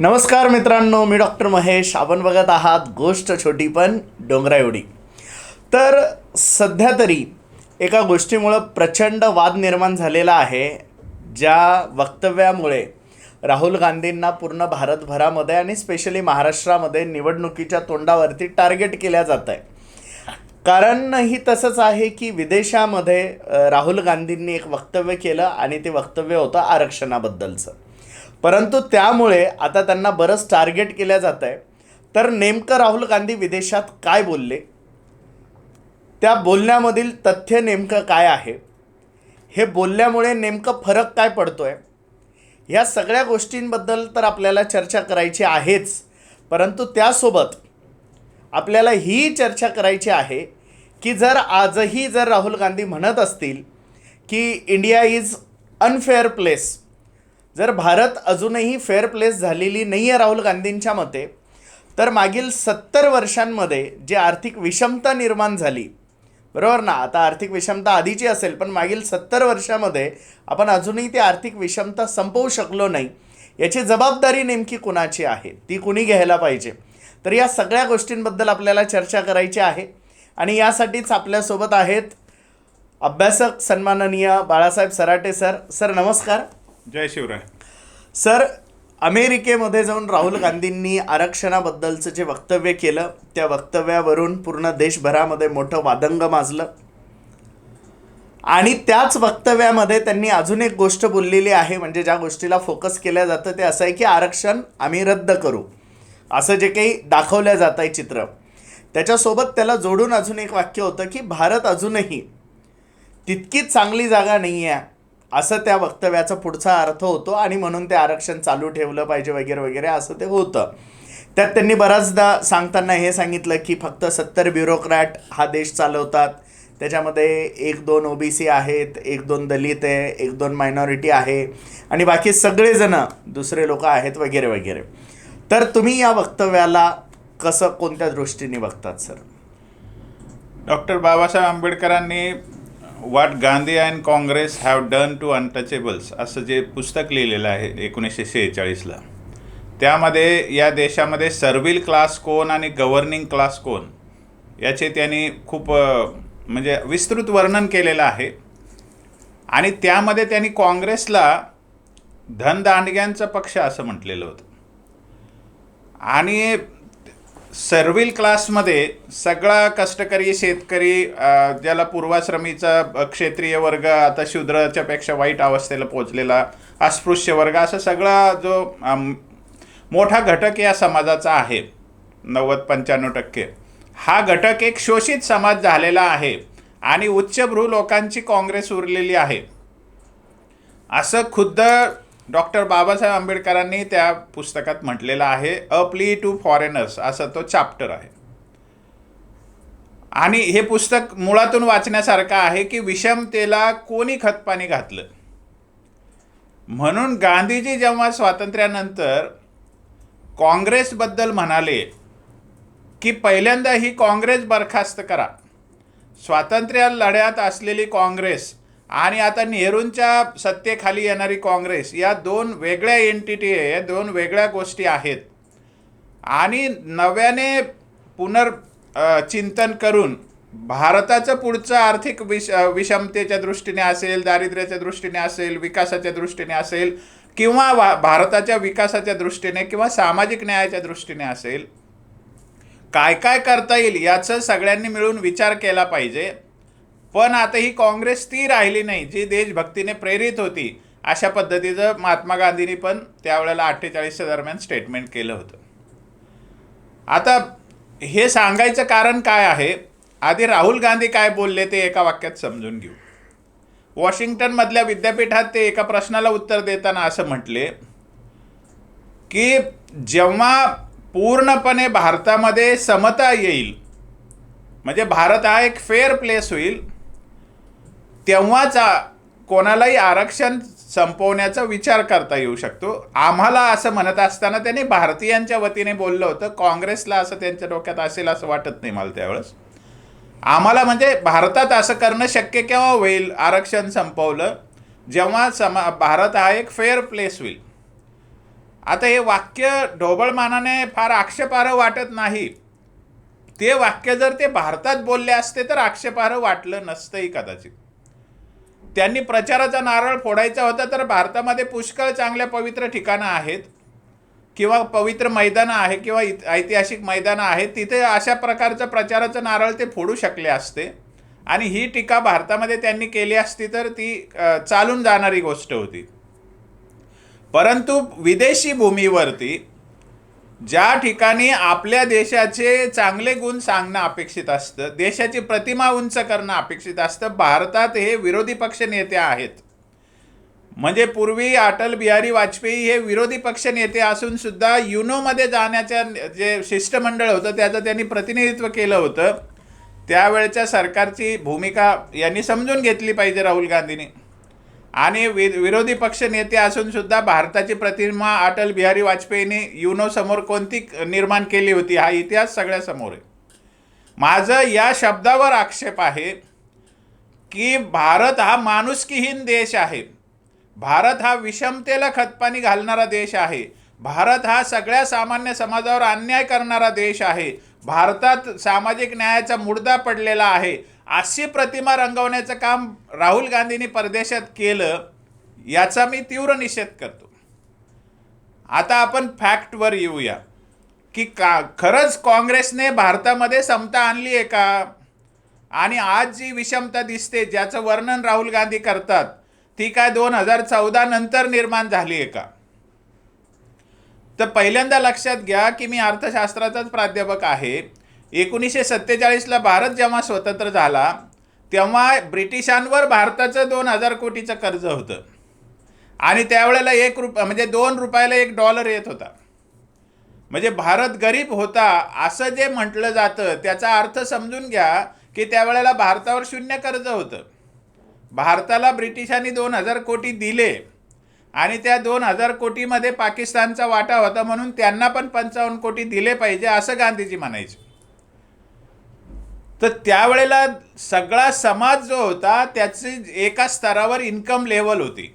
नमस्कार मित्रांनो मी डॉक्टर महेश. आपण बघत आहात गोष्ट छोटी पण डोंगरा एवढी. तर सध्या तरी एका गोष्टीमुळं प्रचंड वाद निर्माण झालेला आहे ज्या वक्तव्यामुळे राहुल गांधींना पूर्ण भारतभरामध्ये आणि स्पेशली महाराष्ट्रामध्ये निवडणुकीच्या तोंडावरती टार्गेट केल्या जात आहे. कारण ही तसंच आहे की विदेशामध्ये राहुल गांधींनी एक वक्तव्य केलं आणि ते वक्तव्य होतं आरक्षणाबद्दलचं. परंतु त्यामुळे आता त्यांना बरंच टार्गेट केलं जात आहे. तर नेमकं राहुल गांधी विदेशात काय बोलले? त्या बोलण्यामधील तथ्य नेमकं काय आहे? हे बोलल्यामुळे नेमकं फरक काय पडतो आहे ह्या सगळ्या गोष्टींबद्दल तर आपल्याला चर्चा करायची आहेच. परंतु त्यासोबत आपल्याला ही चर्चा करायची आहे की जर आजही जर राहुल गांधी म्हणत असतील की इंडिया इज अनफेअर प्लेस जर भारत अजूनही फेअर प्लेस झालेली नाही आहे राहुल गांधींच्या मते तर मागील सत्तर वर्षांमध्ये जी आर्थिक विषमता निर्माण झाली बरोबर ना? आता आर्थिक विषमता आधीची असेल पण मागील सत्तर वर्षामध्ये आपण अजूनही ती आर्थिक विषमता संपवू शकलो नाही. याची जबाबदारी नेमकी कुणाची आहे? ती कुणी घ्यायला पाहिजे? तर या सगळ्या गोष्टींबद्दल आपल्याला चर्चा करायची आहे. आणि यासाठीच आपल्यासोबत आहेत अभ्यासक सन्माननीय बाळासाहेब सराटे सर. सर नमस्कार. जय शिवराय. सर अमेरिकेमध्ये जाऊन राहुल गांधींनी आरक्षणाबद्दलचं जे वक्तव्य केलं त्या वक्तव्यावरून पूर्ण देशभरामध्ये मोठं वादंग माजलं. आणि त्याच वक्तव्यामध्ये त्यांनी अजून एक गोष्ट बोललेली आहे म्हणजे ज्या गोष्टीला फोकस केल्या जातं ते असं आहे की आरक्षण आम्ही रद्द करू. असं जे काही दाखवलं जात आहे चित्र. त्याच्यासोबत त्याला जोडून अजून एक वाक्य होतं की भारत अजूनही तितकीच चांगली जागा नाही आहे असं त्या वक्तव्याचा पुढचा अर्थ होतो आणि म्हणून ते आरक्षण चालू ठेवलं पाहिजे वगैरे वगैरे असं ते होतं. त्यात त्यांनी बऱ्याचदा सांगताना हे सांगितलं की फक्त सत्तर ब्युरोक्रॅट हा देश चालवतात. त्याच्यामध्ये एक दोन ओ बी सी आहेत एक दोन दलित आहे एक दोन मायनॉरिटी आहे आणि बाकी सगळेजणं दुसरे लोक आहेत वगैरे वगैरे. तर तुम्ही या वक्तव्याला कसं कोणत्या दृष्टीने बघतात सर? डॉक्टर बाबासाहेब आंबेडकरांनी what Gandhi and Congress have done to untouchables असं जे पुस्तक लिहिलेलं आहे एकोणीसशे शेहेचाळीसला. त्यामध्ये या देशामध्ये सर्विल क्लास कोण आणि गव्हर्निंग क्लास कोण याचे त्यांनी खूप म्हणजे विस्तृत वर्णन केलेलं आहे. आणि त्यामध्ये त्यांनी काँग्रेसला धनदांडग्यांचा पक्ष असं म्हटलेलं होतं. आणि सर्व्हिल क्लासमध्ये सगळा कष्टकरी शेतकरी ज्याला पूर्वाश्रमीचा क्षेत्रीय वर्ग आता शूद्राच्या पेक्षा वाईट अवस्थेला पोचलेला अस्पृश्य वर्ग असा सगळा जो मोठा घटक या समाजाचा आहे नव्वद पंच्याण्णव टक्के. हा घटक एक शोषित समाज झालेला आहे आणि उच्चभ्रू लोकांची काँग्रेस उरलेली आहे. असं खुद्द डॉक्टर बाबासाहेब आंबेडकरांनी त्या पुस्तकात म्हटलेलं आहे अ प्ली टू फॉरेनर्स असा तो चॅप्टर आहे. आणि हे पुस्तक मुळातून वाचण्यासारखं आहे की विषमतेला कोणी खतपाणी घातलं? म्हणून गांधीजी जेव्हा स्वातंत्र्यानंतर काँग्रेसबद्दल म्हणाले की पहिल्यांदा ही काँग्रेस बरखास्त करा स्वातंत्र्य लढ्यात असलेली काँग्रेस आणि आता नेहरूंच्या सत्तेखाली येणारी काँग्रेस या दोन वेगळ्या एंटिटी आहे या दोन वेगळ्या गोष्टी आहेत. आणि नव्याने पुनर् चिंतन करून भारताचं पुढचं आर्थिक विष विषमतेच्या दृष्टीने असेल दारिद्र्याच्या दृष्टीने असेल विकासाच्या दृष्टीने असेल किंवा वा भारताच्या विकासाच्या दृष्टीने किंवा सामाजिक न्यायाच्या दृष्टीने असेल काय काय करता येईल याचं सगळ्यांनी मिळून विचार केला पाहिजे. पण आता ही काँग्रेस ती राहिली नाही जी देशभक्तीने प्रेरित होती. अशा पद्धतीचं महात्मा गांधींनी पण त्यावेळेला अठ्ठेचाळीसच्या दरम्यान स्टेटमेंट केलं होतं. आता हे सांगायचं कारण काय आहे? आधी राहुल गांधी काय बोलले ते एका वाक्यात समजून घेऊ. वॉशिंग्टनमधल्या विद्यापीठात ते एका प्रश्नाला उत्तर देताना असं म्हटले की जेव्हा पूर्णपणे भारतामध्ये समता येईल म्हणजे भारत हा एक फेअर प्लेस होईल तेव्हाच कोणालाही आरक्षण संपवण्याचा विचार करता येऊ शकतो. आम्हाला असं म्हणत असताना त्यांनी भारतीयांच्या वतीने बोललं होतं. काँग्रेसला असं त्यांच्या डोक्यात असेल असं वाटत नाही मला त्यावेळेस. आम्हाला म्हणजे भारतात असं करणं शक्य केव्हा होईल? आरक्षण संपवलं जेव्हा समा भारत हा एक फेअर प्लेस होईल. आता हे वाक्य ढोबळमानाने फार आक्षेपार्ह वाटत नाही. ते वाक्य जर ते भारतात बोलले असते तर आक्षेपार्ह वाटलं नसतंही कदाचित. त्यांनी प्रचाराचा नारळ फोडायचा होता तर भारतामध्ये पुष्कळ चांगल्या पवित्र ठिकाणं आहेत. किंवा पवित्र मैदानं आहे किंवा इत- ऐतिहासिक मैदानं आहेत तिथे अशा प्रकारचं प्रचाराचं नारळ ते फोडू शकले असते. आणि ही टीका भारतामध्ये त्यांनी केली असती तर ती चालून जाणारी गोष्ट होती. परंतु विदेशी भूमीवरती ज्या ठिकाणी आपल्या देशाचे चांगले गुण सांगणं अपेक्षित असतं देशाची प्रतिमा उंच करणं अपेक्षित असतं भारतात हे विरोधी पक्ष नेते आहेत. म्हणजे पूर्वी अटल बिहारी वाजपेयी हे विरोधी पक्ष नेते असून सुद्धा युनोमध्ये जाण्याच्या जे शिष्टमंडळ होतं त्याचं त्यांनी प्रतिनिधित्व केलं होतं. त्यावेळच्या सरकारची भूमिका यांनी समजून घेतली पाहिजे राहुल गांधींनी. आणि वि विरोधी पक्ष नेते असून सुद्धा भारताची प्रतिमा अटल बिहारी वाजपेयीने युनो समोर कोणती निर्माण केली होती हा इतिहास सगळ्यासमोर आहे. माझं या शब्दावर आक्षेप आहे की भारत हा माणुसकीहीन देश आहे. भारत हा विषमतेला खतपाणी घालणारा देश आहे. भारत हा सगळ्या सामान्य समाजावर अन्याय करणारा देश आहे. भारतात सामाजिक न्यायाचा मुर्दा पडलेला आहे. अशी प्रतिमा रंगवण्याचं काम राहुल गांधींनी परदेशात केलं याचा मी तीव्र निषेध करतो. आता आपण फॅक्टवर येऊया. की का खरंच काँग्रेसने भारतामध्ये समता आणली आहे का? आणि आज जी विषमता दिसते ज्याचं वर्णन राहुल गांधी करतात ती काय दोन हजार चौदा नंतर निर्माण झाली आहे का? तर पहिल्यांदा लक्षात घ्या की मी अर्थशास्त्राचाच प्राध्यापक आहे. एकोणीसशे सत्तेचाळीसला भारत जेव्हा स्वतंत्र झाला तेव्हा ब्रिटिशांवर भारताचं दोन हजार कोटीचं कर्ज होतं. आणि त्यावेळेला एक रुप म्हणजे दोन रुपयाला एक डॉलर येत होता. म्हणजे भारत गरीब होता असं जे म्हटलं जातं त्याचा अर्थ समजून घ्या की त्यावेळेला भारतावर शून्य कर्ज होतं. भारताला ब्रिटिशांनी दोन हजार कोटी दिले आणि त्या दोन हजार कोटीमध्ये पाकिस्तानचा वाटा होता म्हणून त्यांना पण पंचावन्न कोटी दिले पाहिजे असं गांधीजी म्हणायचे. तर त्यावेळेला सगळा समाज जो होता त्याची एका स्तरावर इन्कम लेवल होती.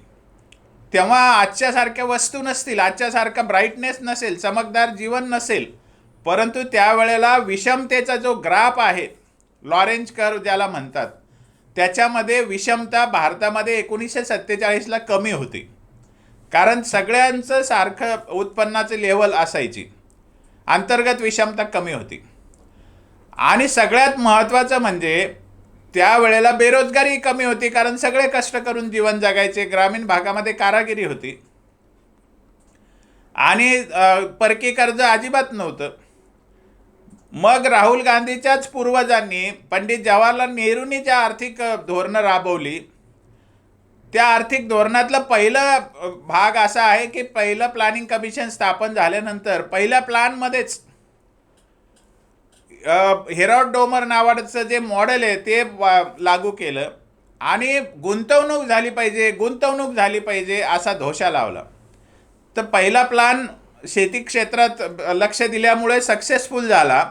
तेव्हा आजच्यासारख्या वस्तू नसतील आजच्यासारखा ब्राईटनेस नसेल चमकदार जीवन नसेल परंतु त्यावेळेला विषमतेचा जो ग्राफ आहे लॉरेंज कर ज्याला म्हणतात त्याच्यामध्ये विषमता भारतामध्ये एकोणीसशे सत्तेचाळीसला कमी होती. कारण सगळ्यांचं सारखं उत्पन्नाचं लेवल असायची. अंतर्गत विषमता कमी होती. आणि सगळ्यात महत्त्वाचं म्हणजे त्यावेळेला बेरोजगारी कमी होती कारण सगळे कष्ट करून जीवन जगायचे. ग्रामीण भागामध्ये कारागिरी होती. आणि परकी कर्ज अजिबात नव्हतं. मग राहुल गांधीच्याच पूर्वजांनी पंडित जवाहरलाल नेहरूंनी ज्या आर्थिक धोरणं राबवली त्या आर्थिक धोरणातलं पहिलं भाग असा आहे की पहिलं प्लॅनिंग कमिशन स्थापन झाल्यानंतर पहिल्या प्लॅनमध्येच हेरॉड डोमर नावाचं जे मॉडेल आहे ते लागू केलं. आणि गुंतवणूक झाली पाहिजे गुंतवणूक झाली पाहिजे असा धोशा लावला. तर पहिला प्लान शेती क्षेत्रात लक्ष दिल्यामुळे सक्सेसफुल झाला.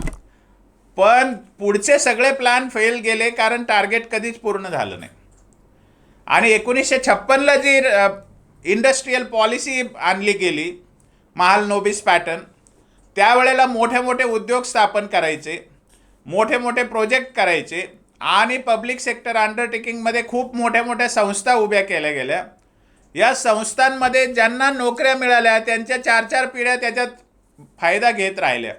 पण पुढचे सगळे प्लॅन फेल गेले कारण टार्गेट कधीच पूर्ण झालं नाही. आणि एकोणीसशे छप्पनला जी इंडस्ट्रीयल पॉलिसी आणली गेली महाल नोबिस पॅटर्न त्यावेळेला मोठे मोठे उद्योग स्थापन करायचे मोठे मोठे प्रोजेक्ट करायचे आणि पब्लिक सेक्टर अंडरटेकिंगमध्ये खूप मोठ्या मोठ्या संस्था उभ्या केल्या गेल्या. या संस्थांमध्ये ज्यांना नोकऱ्या मिळाल्या त्यांच्या चार चार पिढ्या त्याच्यात फायदा घेत राहिल्या.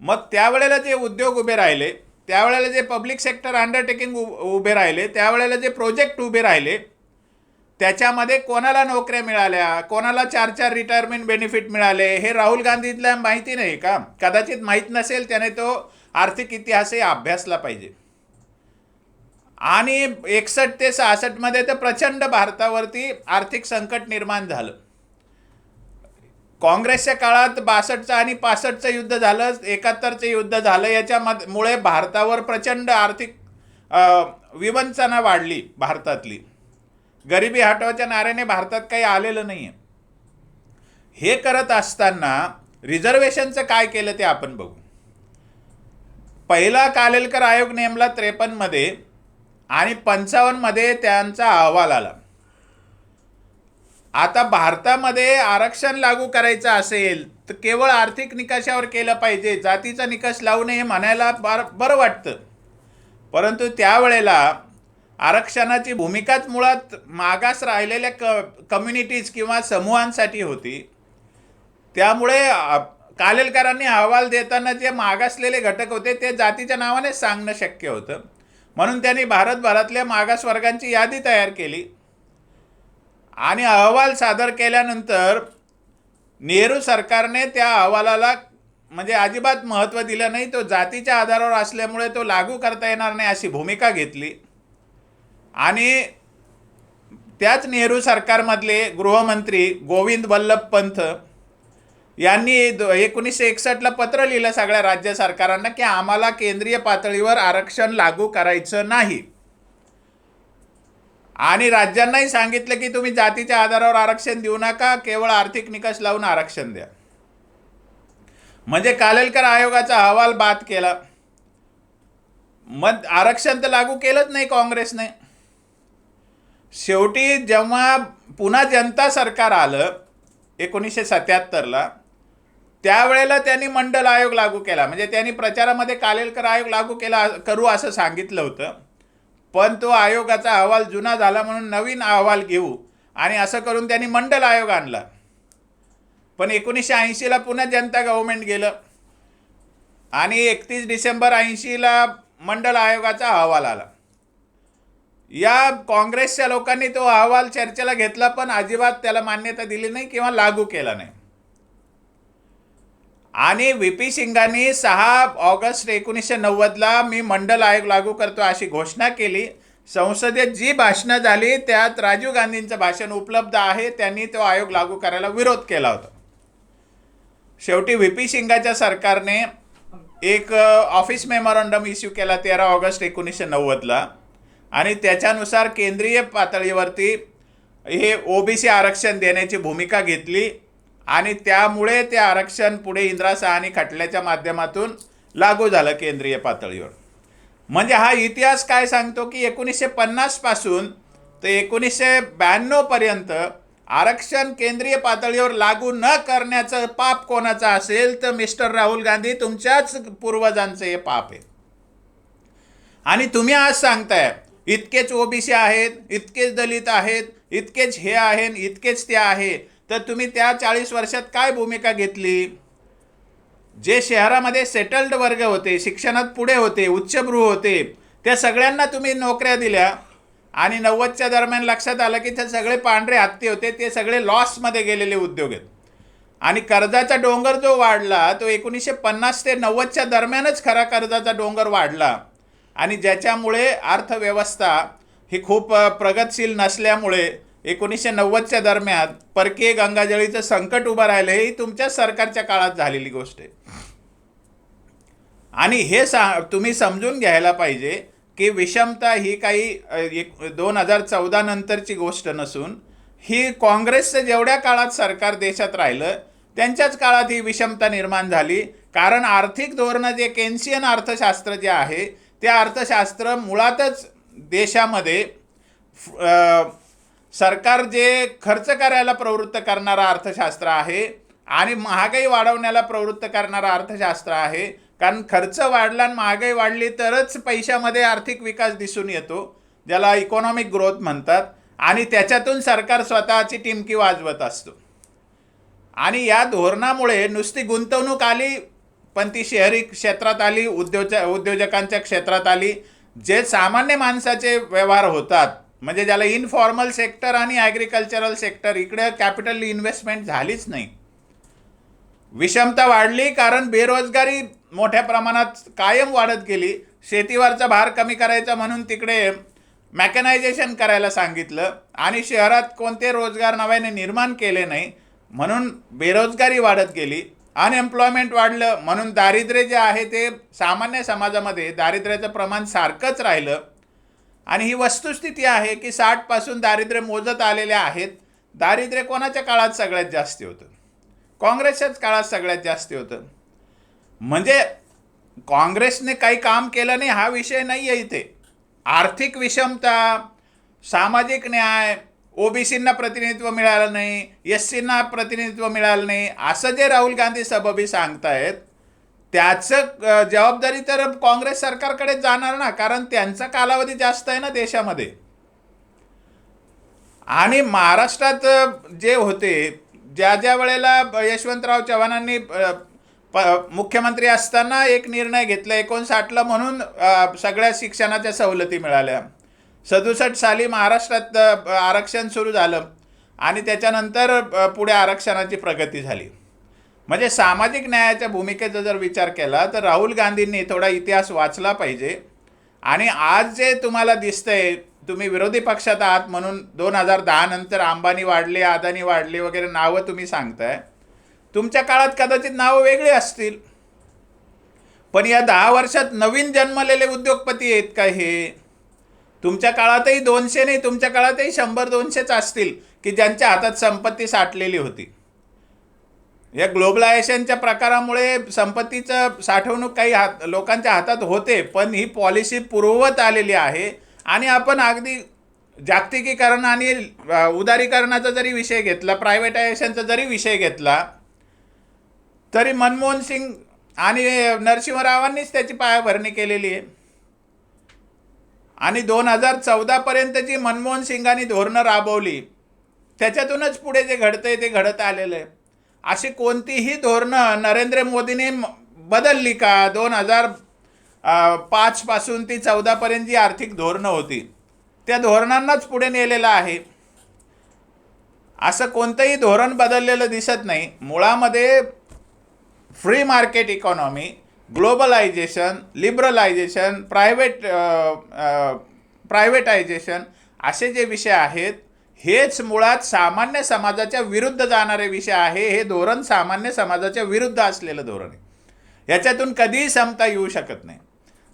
मग त्यावेळेला जे उद्योग उभे राहिले त्यावेळेला जे पब्लिक सेक्टर अंडरटेकिंग उभे राहिले त्यावेळेला जे प्रोजेक्ट उभे राहिले त्याच्यामध्ये कोणाला नोकऱ्या मिळाल्या? कोणाला चार चार रिटायरमेंट बेनिफिट मिळाले? हे राहुल गांधीला माहिती नाही का? कदाचित माहीत नसेल त्याने तो आर्थिक इतिहासही अभ्यासला पाहिजे. आणि एकसष्ट ते सहासष्टमध्ये तर प्रचंड भारतावरती आर्थिक संकट निर्माण झालं. काँग्रेसच्या काळात बासष्टचं आणि पासष्टचं युद्ध झालं एकाहत्तरचं युद्ध झालं याच्यामध्ये मुळे भारतावर प्रचंड आर्थिक विवंचना वाढली भारतातली. गरिबी हटवाच्या नाऱ्याने भारतात काही आलेलं नाही आहे हे करत असताना रिझर्वेशनचं काय केलं ते आपण बघू. पहिला कालेलकर आयोग नेमला त्रेपन्नमध्ये आणि पंचावन्नमध्ये त्यांचा अहवाल आला. आता भारतामध्ये आरक्षण लागू करायचं असेल तर केवळ आर्थिक निकषावर केलं पाहिजे जातीचा निकष लावू नये म्हणायला बार बरं वाटतं. परंतु त्यावेळेला आरक्षणाची भूमिकाच मुळात मागास राहिलेल्या क कम्युनिटीज किंवा समूहांसाठी होती. त्यामुळे कालेलकरांनी अहवाल देताना जे मागासलेले घटक होते ते जातीच्या नावाने सांगणं शक्य होतं. म्हणून त्यांनी भारतभरातल्या मागास वर्गांची यादी तयार केली. आणि अहवाल सादर केल्यानंतर नेहरू सरकारने त्या अहवालाला म्हणजे अजिबात महत्त्व दिलं नाही. तो जातीच्या आधारावर असल्यामुळे तो लागू करता येणार नाही अशी भूमिका घेतली. आणि त्याच नेहरू सरकारमधले गृहमंत्री गोविंद वल्लभ पंत यांनी दो एकोणीसशे एकसष्टला पत्र लिहिलं सगळ्या राज्य सरकारांना की आम्हाला केंद्रीय पातळीवर आरक्षण लागू करायचं नाही. आणि राज्यांनाही सांगितलं की तुम्ही जातीच्या आधारावर आरक्षण देऊ नका केवळ आर्थिक निकष लावून आरक्षण द्या. म्हणजे कालेलकर आयोगाचा अहवाल बाद केला. मग आरक्षण तर लागू केलंच नाही काँग्रेसने. शेवटी जेव्हा पुन्हा जनता सरकार आलं एकोणीसशे सत्याहत्तरला त्यावेळेला त्यांनी मंडल आयोग लागू केला. म्हणजे त्यांनी प्रचारामध्ये कालेलकर आयोग लागू केला करू असं सांगितलं होतं. पण तो आयोगाचा अहवाल जुना झाला म्हणून नवीन अहवाल घेऊ आणि असं करून त्यांनी मंडल आयोग आणला. पण एकोणीसशे ऐंशीला पुन्हा जनता गव्हर्मेंट गेलं. आणि एकतीस डिसेंबर ऐंशीला मंडल आयोगाचा अहवाल आला. या काँग्रेसच्या लोकांनी तो अहवाल चर्चेला घेतला पण अजिबात त्याला मान्यता दिली नाही किंवा लागू केला नाही. आणि व्ही पी सिंगांनी सहा ऑगस्ट एकोणीसशे नव्वदला मी मंडल आयोग लागू करतो अशी घोषणा केली. संसदेत जी भाषणं झाली त्यात राजीव गांधींचं भाषण उपलब्ध आहे त्यांनी तो आयोग लागू करायला विरोध केला होता. शेवटी व्ही पी सिंगाच्या सरकारने एक ऑफिस मेमोरंडम इश्यू केला तेरा ऑगस्ट एकोणीसशे नव्वदला. आणि त्याच्यानुसार केंद्रीय पातळीवरती हे ओबीसी आरक्षण देण्याची भूमिका घेतली आणि त्यामुळे ते आरक्षण पुढे इंदिरा सहानी खटल्याच्या माध्यमातून लागू झालं केंद्रीय पातळीवर. म्हणजे हा इतिहास काय सांगतो की एकोणीसशे पन्नासपासून ते एकोणीसशे ब्याण्णवपर्यंत आरक्षण केंद्रीय पातळीवर लागू न करण्याचं पाप कोणाचं असेल तर मिस्टर राहुल गांधी तुमच्याच पूर्वजांचं हे पाप आहे. आणि तुम्ही आज सांगताय इतकेच ओबीसी आहेत इतकेच दलित आहेत इतकेच हे आहेत इतकेच ते आहे तर तुम्ही त्या चाळीस वर्षात काय भूमिका घेतली? जे शहरामध्ये सेटल्ड वर्ग होते शिक्षणात पुढे होते उच्चभ्रू होते त्या सगळ्यांना तुम्ही नोकऱ्या दिल्या आणि नव्वदच्या दरम्यान लक्षात आलं की ते सगळे पांढरे हत्ती होते ते सगळे लॉसमध्ये गेलेले उद्योग आहेत. आणि कर्जाचा डोंगर जो वाढला तो एकोणीसशे पन्नास ते नव्वदच्या दरम्यानच खरा कर्जाचा डोंगर वाढला. आणि ज्याच्यामुळे अर्थव्यवस्था ही खूप प्रगतशील नसल्यामुळे एकोणीसशे नव्वदच्या दरम्यान परकीय गंगाजळीचं संकट उभं राहिलं ही तुमच्याच सरकारच्या काळात झालेली गोष्ट आहे. आणि हे सा तुम्ही समजून घ्यायला पाहिजे की विषमता ही काही एक दोन हजार चौदा नंतरची गोष्ट नसून ही काँग्रेसचं जेवढ्या काळात सरकार देशात राहिलं त्यांच्याच काळात ही विषमता निर्माण झाली. कारण आर्थिक धोरणं जे केन्सियन अर्थशास्त्र जे आहे ते अर्थशास्त्र मुळातच देशामध्ये फ- सरकार जे खर्च करायला प्रवृत्त करणारं अर्थशास्त्र आहे आणि महागाई वाढवण्याला प्रवृत्त करणारं अर्थशास्त्र आहे कारण खर्च वाढला आणि महागाई वाढली तरच पैशामध्ये आर्थिक विकास दिसून येतो ज्याला इकॉनॉमिक ग्रोथ म्हणतात आणि त्याच्यातून सरकार स्वतःची टिमकी वाजवत असतो. आणि या धोरणामुळे नुसती गुंतवणूक आली पण ती शहरी क्षेत्रात आली उद्योज उद्योजकांच्या क्षेत्रात आली जे सामान्य माणसाचे व्यवहार होतात म्हणजे ज्याला इनफॉर्मल सेक्टर आणि ॲग्रिकल्चरल सेक्टर इकडे कॅपिटल इन्व्हेस्टमेंट झालीच नाही. विषमता वाढली कारण बेरोजगारी मोठ्या प्रमाणात कायम वाढत गेली. शेतीवरचा भार कमी करायचा म्हणून तिकडे मॅकनायझेशन करायला सांगितलं आणि शहरात कोणते रोजगार नव्याने निर्माण केले नाही म्हणून बेरोजगारी वाढत गेली. अनएम्प्लॉयमेंट वाढलं म्हणून दारिद्र्य जे आहे ते सामान्य समाजामध्ये दारिद्र्याचं प्रमाण सारखंच राहिलं. आणि ही वस्तुस्थिती आहे की साठपासून दारिद्र्य मोजत आलेले आहेत. दारिद्र्य कोणाच्या काळात सगळ्यात जास्ती होतं? काँग्रेसच्याच काळात सगळ्यात जास्ती होतं. म्हणजे काँग्रेसने काही काम केलं नाही हा विषय नाही आहे इथे. आर्थिक विषमता सामाजिक न्याय ओबीसींना प्रतिनिधित्व मिळालं नाही एस सींना प्रतिनिधित्व मिळालं नाही असं जे राहुल गांधी सबबी सांगतायत त्याचं जबाबदारी तर काँग्रेस सरकारकडे जाणार ना कारण त्यांचा कालावधी जास्त आहे ना देशामध्ये. आणि महाराष्ट्रात जे होते ज्या ज्या वेळेला यशवंतराव चव्हाणांनी प मुख्यमंत्री असताना एक निर्णय घेतला एकोणसाठला म्हणून सगळ्या शिक्षणाच्या सवलती मिळाल्या. सदुसष्ट साली महाराष्ट्रात आरक्षण सुरू झालं आणि त्याच्यानंतर पुढे आरक्षणाची प्रगती झाली. म्हणजे सामाजिक न्यायाच्या भूमिकेचा जर विचार केला तर राहुल गांधींनी थोडा इतिहास वाचला पाहिजे. आणि आज जे तुम्हाला दिसतंय तुम्ही विरोधी पक्षात आहात म्हणून दोन हजार दहा नंतर अंबानी वाढले अदानी वाढले वगैरे नावं तुम्ही सांगताय. तुमच्या काळात कदाचित नावं वेगळी असतील. पण या दहा वर्षात नवीन जन्मलेले उद्योगपती आहेत का हे? तुमच्या काळातही दोनशे नाही तुमच्या काळातही शंभर दोनशेच असतील की ज्यांच्या हातात संपत्ती साठलेली होती. या ग्लोबलायझेशनच्या प्रकारामुळे संपत्तीचं साठवणूक काही हात लोकांच्या हातात होते पण ही पॉलिसी पूर्ववत आलेली आहे आणि आपण अगदी जागतिकीकरण आणि उदारीकरणाचा जरी विषय घेतला प्रायव्हेटायझेशनचा जरी विषय घेतला तरी मनमोहन सिंग आणि नरसिंहरावांनीच त्याची पायाभरणी केलेली आहे. आणि दोन हजार चौदापर्यंतची मनमोहन सिंगांनी धोरणं राबवली. त्याच्यातूनच पुढे जे घडतंय ते घडत आलेलं आहे. अशी कोणतीही धोरणं नरेंद्र मोदीने बदलली का? दोन हजार पाचपासून ती चौदापर्यंत जी आर्थिक धोरणं होती त्या धोरणांनाच पुढे नेलेलं आहे. असं कोणतंही धोरण बदललेलं दिसत नाही. मुळामध्ये free market economy globalisation liberalisation private privatisation असे जे विषय आहेत हेच मुळात सामान्य समाजाच्या विरुद्ध जाणारे विषय आहे. हे धोरण सामान्य समाजाच्या विरुद्ध असलेलं धोरण आहे. याच्यातून कधीही समता येऊ शकत नाही.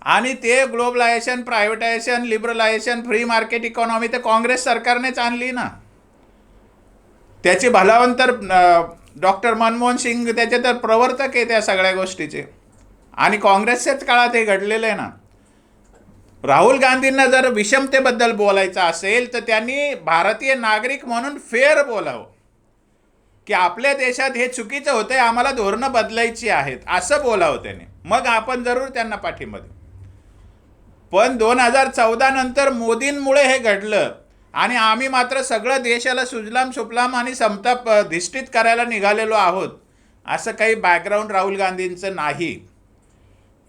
आणि ते globalisation privatisation liberalisation free market economy तर काँग्रेस सरकारनेच आणली ना. त्याची भलावंतर डॉक्टर मनमोहन सिंग त्याचे तर प्रवर्तक आहे त्या सगळ्या गोष्टीचे. आणि काँग्रेसच्याच काळात हे घडलेलं आहे ना. राहुल गांधींना जर विषमतेबद्दल बोलायचं असेल तर त्यांनी भारतीय नागरिक म्हणून फेअर बोलावं. की आपल्या देशात हे चुकीचं होतंय आम्हाला धोरणं बदलायची आहेत असं बोलावं त्याने. मग आपण जरूर त्यांना पाठिंबा देऊ. पण दोन हजार चौदा नंतर मोदींमुळे हे घडलं आणि आम्ही मात्र सगळं देशाला सुजलाम सुफलाम आणि समताप धिष्ठित करायला निघालेलो आहोत असं काही बॅकग्राऊंड राहुल गांधींचं नाही.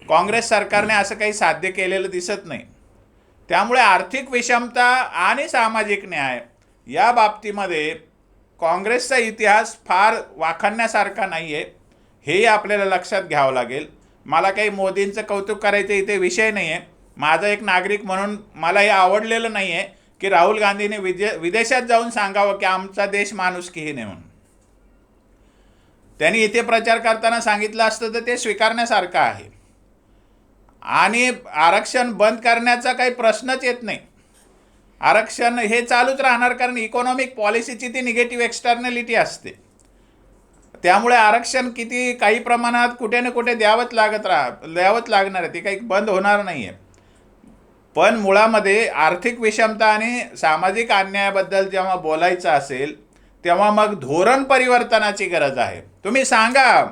काँग्रेस सरकारने असं काही साध्य केलेलं दिसत नाही. त्यामुळे आर्थिक विषमता आणि सामाजिक न्याय या बाबतीमध्ये काँग्रेसचा इतिहास फार वाखाणण्यासारखा नाही आहे हेही आपल्याला लक्षात घ्यावं लागेल. मला काही मोदींचं कौतुक करायचं इथे विषय नाही आहे माझा एक नागरिक म्हणून मला हे आवडलेलं नाही आहे की राहुल गांधीने विदे विदेशात जाऊन सांगावं की आमचा देश माणुसकीहीन नाही म्हणून. त्यांनी इथे प्रचार करताना सांगितलं असतं तर ते स्वीकारण्यासारखं आहे. आणि आरक्षण बंद करण्याचा काही प्रश्नच येत नाही. आरक्षण हे चालूच राहणार कारण इकॉनॉमिक पॉलिसीची ती निगेटिव्ह एक्स्टर्नॅलिटी असते. त्यामुळे आरक्षण किती काही प्रमाणात कुठे ना कुठे द्यावंच लागत राह द्यावंच लागणार आहे. ती काही बंद होणार नाही आहे पण मुळामध्ये आर्थिक विषमता आणि सामाजिक अन्यायाबद्दल जेव्हा बोलायचं असेल तेव्हा मग धोरण परिवर्तनाची गरज आहे. तुम्ही सांगा.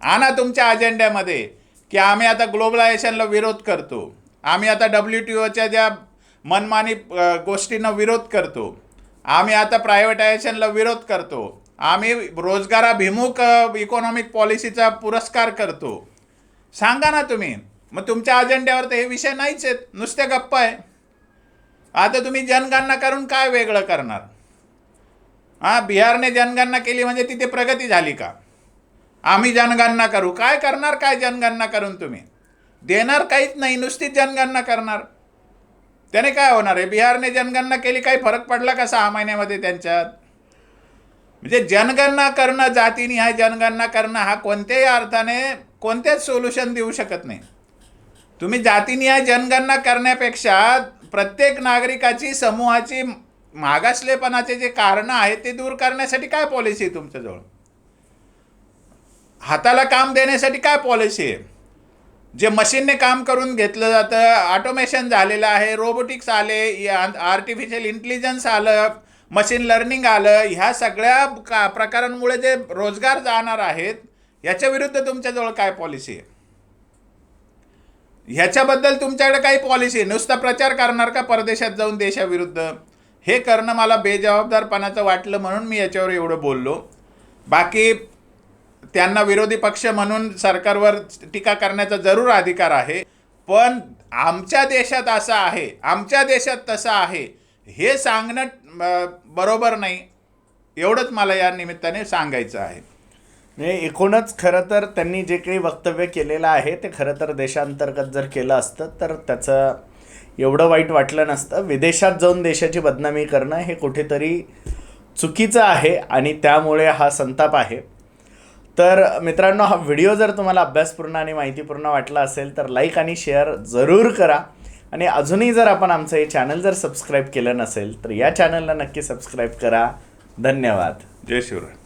आणा तुमच्या अजेंड्यामध्ये की आम्ही आता ग्लोबलायझेशनला विरोध करतो. आम्ही आता डब्ल्यू टी ओच्या ज्या मनमानी गोष्टींना विरोध करतो. आम्ही आता प्रायव्हेटायझेशनला विरोध करतो. आम्ही रोजगाराभिमुख इकॉनॉमिक पॉलिसीचा पुरस्कार करतो. सांगा ना तुम्ही मग तुमच्या अजेंड्यावर तर हे विषय नाहीच आहेत. नुसत्या गप्पा आहे. आता तुम्ही जनगणना करून काय वेगळं करणार? हां बिहारने जनगणना केली म्हणजे तिथे प्रगती झाली का? आम्ही जनगणना करू. काय करणार काय जनगणना करून तुम्ही? देणार काहीच नाही नुसतीच जनगणना करणार. त्याने काय होणार आहे? बिहारने जनगणना केली काही फरक पडला का सहा महिन्यामध्ये त्यांच्यात? म्हणजे जनगणना करणं जातीनिहाय जनगणना करणं हा कोणत्याही अर्थाने कोणतेच सोल्युशन देऊ शकत नाही. तुम्ही जातीनिहाय जनगणना करण्यापेक्षा प्रत्येक नागरिकाची समूहाची मागासलेपणाचे जे कारणं आहेत ते दूर करण्यासाठी काय पॉलिसी आहे तुमच्याजवळ? हाताला काम देण्यासाठी काय पॉलिसी आहे? जे मशीनने काम करून घेतलं जातं ऑटोमेशन झालेलं आहे रोबोटिक्स आले आर्टिफिशियल इंटेलिजन्स आलं मशीन लर्निंग आलं ह्या सगळ्या का प्रकारांमुळे जे रोजगार जाणार आहेत याच्या विरुद्ध तुमच्याजवळ काय पॉलिसी आहे? ह्याच्याबद्दल तुमच्याकडे काही पॉलिसी आहे? नुसता प्रचार करणार का परदेशात जाऊन देशाविरुद्ध? हे करणं मला बेजबाबदारपणाचं वाटलं म्हणून मी याच्यावर एवढं बोललो. बाकी त्यांना विरोधी पक्ष म्हणून सरकारवर टीका करण्याचा जरूर अधिकार आहे. पण आमच्या देशात असं आहे आमच्या देशात तसं आहे हे सांगणं बरोबर नाही. एवढंच मला या निमित्ताने सांगायचं आहे. म्हणजे एकूणच खरं तर त्यांनी जे काही वक्तव्य केलेलं आहे ते खरं तर देशांतर्गत जर केलं असतं तर त्याचं एवढं वाईट वाटलं नसतं. विदेशात जाऊन देशाची बदनामी करणं हे कुठेतरी चुकीचं आहे आणि त्यामुळे हा संताप आहे. तर मित्रांनो हा व्हिडिओ जर तुम्हाला अभ्यासपूर्ण आणि माहितीपूर्ण वाटला असेल तर लाईक आणि शेअर जरूर करा. आणि अजूनही जर आपण आमचं हे चॅनल जर सबस्क्राईब केलं नसेल तर या चॅनलला नक्की सबस्क्राईब करा. धन्यवाद. जय शिवराय.